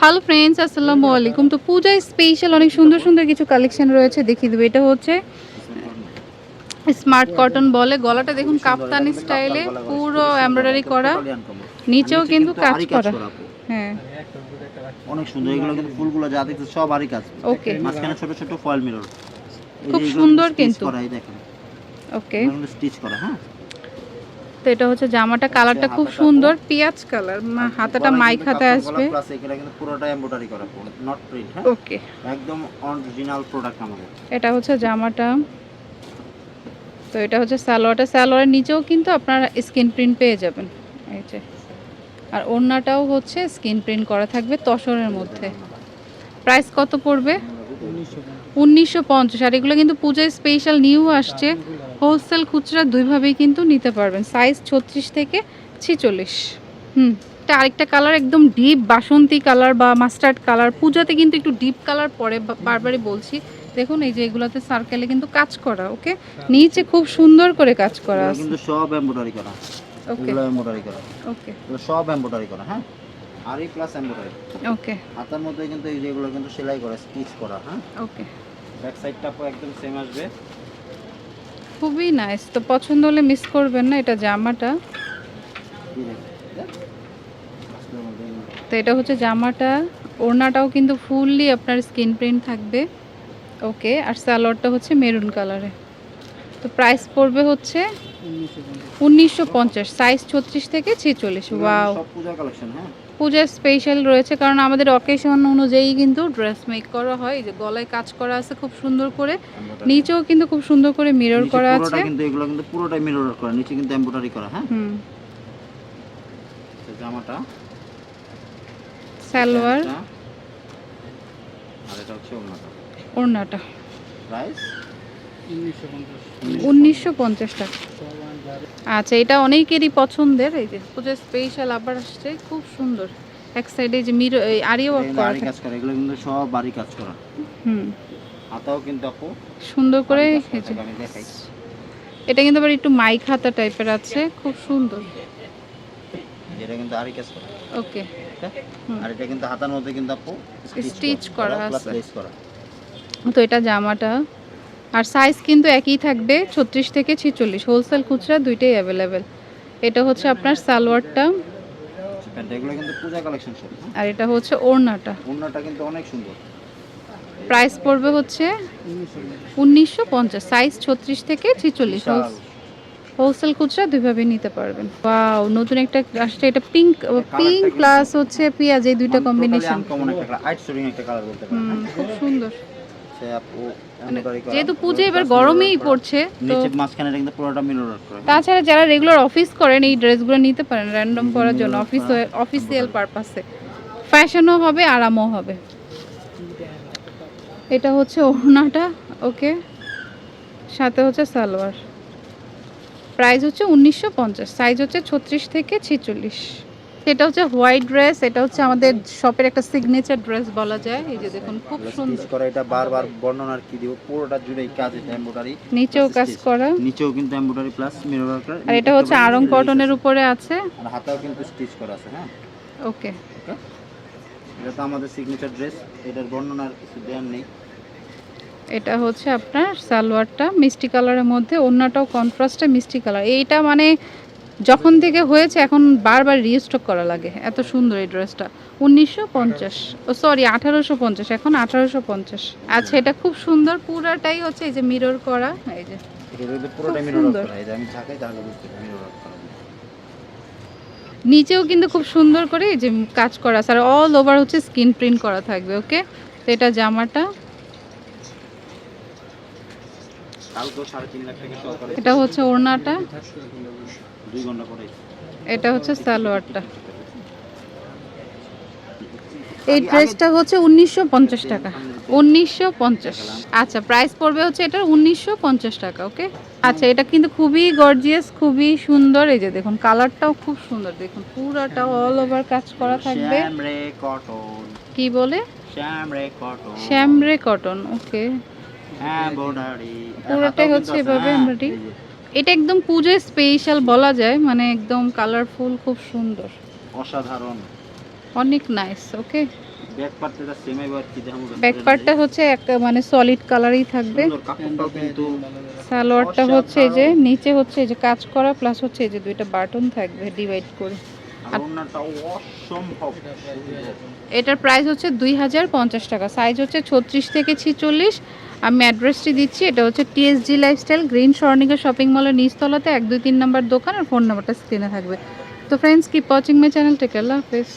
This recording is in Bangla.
হ্যালো ফ্রেন্ডস আসসালামু আলাইকুম। তো পূজায় স্পেশাল অনেক সুন্দর সুন্দর কিছু কালেকশন রয়েছে দেখিয়ে দেবো। এটা হচ্ছে স্মার্ট কটন বলে। গলাটা দেখুন কাপ্তানি স্টাইলে পুরো এমব্রয়ডারি করা। নিচেও কিন্তু কাজ করা। হ্যাঁ। অনেক সুন্দর। এগুলো কিন্তু ফুলগুলো যা দেখতে সব আরই কাজ। ওকে মাঝখানে ছোট ছোট ফয়েল মিরর খুব সুন্দর কিন্তু। ওকে স্টিচ করা হ্যাঁ? এটা হচ্ছে জামাটা কালারটা খুব সুন্দর পেঁয়াজ কালার হাতাটা মাইক হাতে আসবে। প্লাস এগুলো কিন্তু পুরোটা এমব্রয়ডারি করা নট প্রিন্ট হ্যাঁ? ওকে একদম অরিজিনাল প্রোডাক্ট আমাদের। এটা হচ্ছে জামাটা। তো এটা হচ্ছে সালোয়ারটা। সালোয়ারের নিচেও কিন্তু আপনারা স্ক্রিন প্রিন্ট পেয়ে যাবেন। এই যে। আর ওড়নাটাও হচ্ছে স্ক্রিন প্রিন্ট করা থাকবে তসরের মধ্যে। প্রাইস কত পড়বে? উনিশশো পঞ্চাশ। আর এগুলো কিন্তু পূজায় স্পেশাল নিউ আসছে। হোলসেল খুচরা দুইভাবেই কিন্তু নিতে পারবেন। সাইজ ছত্রিশ থেকে ছিচল্লিশ। হুম এটা আরেকটা কালার একদম ডিপ বাসন্তী কালার বা মাস্টার্ড কালার পূজাতে কিন্তু একটু ডিপ কালার পরে বারবারই বলছি। দেখুন এই যে এগুলোতে সার্কেলে কিন্তু কাজ করা ওকে নিচে খুব সুন্দর করে কাজ করা আছে। কিন্তু সব এমব্রয়ডারি করা। ওকে এমব্রয়ডারি করা। ওকে সব এমব্রয়ডারি করা হ্যাঁ? আরই প্লাস এমব্রয়ডারি ওকে হাতার মধ্যে কিন্তু এই যেগুলো কিন্তু সেলাই করা স্টিচ করা হ্যাঁ? ওকে ব্যাক সাইডটা একদম সেম আসবে। খুবই নাইস তো পছন্দ হলে মিস করবেন না, এটা জামাটা। তো এটা হচ্ছে জামাটা। ওড়নাটাও কিন্তু ফুললি আপনার স্কিন প্রিন্ট থাকবে। ওকে আর সালোয়ারটা হচ্ছে মেরুন কালারে তো প্রাইস পড়বে হচ্ছে উনিশশো পঞ্চাশ সাইজ ছত্রিশ থেকে ছেচল্লিশ ওয়াও পূজা হ্যাঁ? পূজার স্পেশাল রয়েছে কারণ আমাদের অকেশন অনুযায়ী কিন্তু ড্রেস মেক করা হয় যে গলায় কাজ করা আছে খুব সুন্দর করে নিচেও কিন্তু খুব সুন্দর করে মিরর করা আছে। কিন্তু এগুলো কিন্তু পুরোটাই মিরর করা নিচে কিন্তু এমব্রয়ডারি করা হ্যাঁ? হুম। তো জামাটা। সালোয়ার। আর এটা হচ্ছে ওড়নাটা। ওড়নাটা। প্রাইস উনিশশো পঞ্চাশ। টাকা আচ্ছা এটা অনেকেরই পছন্দের। এই যে পুজোর স্পেশাল আবার আসছে খুব সুন্দর। এক সাইডে যে মিরো এই আরিও ওয়ার্ক করা কাজ করা এগুলো কিন্তু সব বাড়ি কাজ করা। হুম। হাতাও কিন্তু আপু সুন্দর করে এটা কিন্তু আবার একটু মাইক হাতা টাইপের আছে খুব সুন্দর। এটা কিন্তু আড়ি কাজ করা। ওকে। হ্যাঁ? আর এটা কিন্তু হাতার মধ্যে কিন্তু আপু Stitch করা আছে। তো এটা জামাটা আর সাইজ কিন্তু একই থাকবে ছত্রিশ থেকে ছিচল্লিশ। হোলসেল খুচরা দুইটাই অ্যাভেলেবেল এটা হচ্ছে আপনার সালোয়ারটা। হ্যাঁ? আর এটা হচ্ছে ওড়নাটা। ওড়নাটা কিন্তু অনেক সুন্দর। প্রাইস পড়বে হচ্ছে উনিশশো পঞ্চাশ সাইজ ছত্রিশ থেকে ছিচল্লিশ। হোলসেল খুচরা দুইভাবে নিতে পারবেন। ওয়াও নতুন একটা আসছে এটা পিঙ্ক পিঙ্ক প্লাস হচ্ছে পেঁয়াজ এই দুইটা কম্বিনেশন? খুব সে আপু মানে যেহেতু পুজো এবার গরমেই পড়ছে তো মাঝখানে কিন্তু পুরোটা মিরর করা। তাছাড়া যারা রেগুলার অফিস করেন এই ড্রেসগুলো নিতে পারেন র্যান্ডম পরার জন্য অফিস অফিসিয়াল পারপাসে ফ্যাশনও হবে আরামও হবে। এটা হচ্ছে ওড়নাটা ওকে? সাথে হচ্ছে সালোয়ার। প্রাইস হচ্ছে উনিশশো পঞ্চাশ সাইজ হচ্ছে ছত্রিশ থেকে ছেচল্লিশ। এটা হচ্ছে হোয়াইট ড্রেস এটা হচ্ছে আমাদের শপের একটা সিগনেচার ড্রেস বলা যায়। এই যে দেখুন খুব সুন্দর। করা এটা বারবার বর্ণনার কি দিব পুরোটা জুড়ে এই কাজ এটা এমব্রয়ডারি নিচেও কাজ করা। নিচেও কিন্তু এমব্রয়ডারি প্লাস মিরর করা আর এটা হচ্ছে আরং কটনের উপরে আছে। আর হাতাও কিন্তু স্টিচ করা আছে হ্যাঁ? ওকে এটা তো আমাদের সিগনেচার ড্রেস এটার বর্ণনার কিছু দেওয়ার নেই। এটা হচ্ছে আপনার সালোয়ারটা মিষ্টি কালারের মধ্যে অন্যটাও কন্ট্রাস্টে মিষ্টি কালার এইটা মানে যখন থেকে হয়েছে এখন বারবার রিস্টক করা লাগে। এত সুন্দর এই ড্রেসটা উনিশশো পঞ্চাশ। ও সরি আঠারোশো পঞ্চাশ। এখন আঠারোশো পঞ্চাশ। আচ্ছা এটা খুব সুন্দর। পুরাটাই হচ্ছে এই যে মিরর করা। এই যে নিচেও কিন্তু খুব সুন্দর করে এই যে কাজ করা। আছে আর অল ওভার হচ্ছে স্কিন প্রিন্ট করা থাকবে ওকে তো এটা জামাটা এটা হচ্ছে ওড়নাটা। দুই ঘণ্টা পরে এটা হচ্ছে সালোয়ারটা। এই ড্রেসটা হচ্ছে উনিশশো পঞ্চাশ টাকা। উনিশশো পঞ্চাশ। আচ্ছা প্রাইস পড়বে হচ্ছে এটার উনিশশো টাকা ওকে আচ্ছা এটা কিন্তু খুবই গর্জিয়াস খুবই সুন্দর। এই যে দেখুন কালারটাও খুব সুন্দর। দেখুন পুরাটা অল ওভার কাজ করা থাকবে। কি বলে? শ্যামরে কটন ওকে পুরোটাই হচ্ছে এভাবে embroidery। এটা একদম পুজোয় স্পেশাল বলা যায় মানে একদম কালারফুল খুব সুন্দর। অসাধারণ। অনেক নাইস ওকে ব্যাক পার্টটা সেম এবার কি দেখাবো? ব্যাক পার্টটা হচ্ছে একটা মানে সলিড কালারই থাকবে। কাপড়টাও কিন্তু সালোয়ারটা হচ্ছে এই যে নিচে হচ্ছে এই যে কাজ করা প্লাস হচ্ছে এই যে দুইটা বাটন থাকবে ডিভাইড করে। এটার প্রাইস হচ্ছে দুই হাজার পঞ্চাশ টাকা। সাইজ হচ্ছে ছত্রিশ থেকে ছিচল্লিশ। আমি অ্যাড্রেসটি দিচ্ছি, এটা হচ্ছে TSG lifestyle green Swarnika shopping মলের নিচতলাতে, এক, দুই, তিন নম্বর দোকান আর ফোন নাম্বারটা স্ক্রিনে থাকবে। তো friends keep watching my channel take আল্লাহ হাফেজ।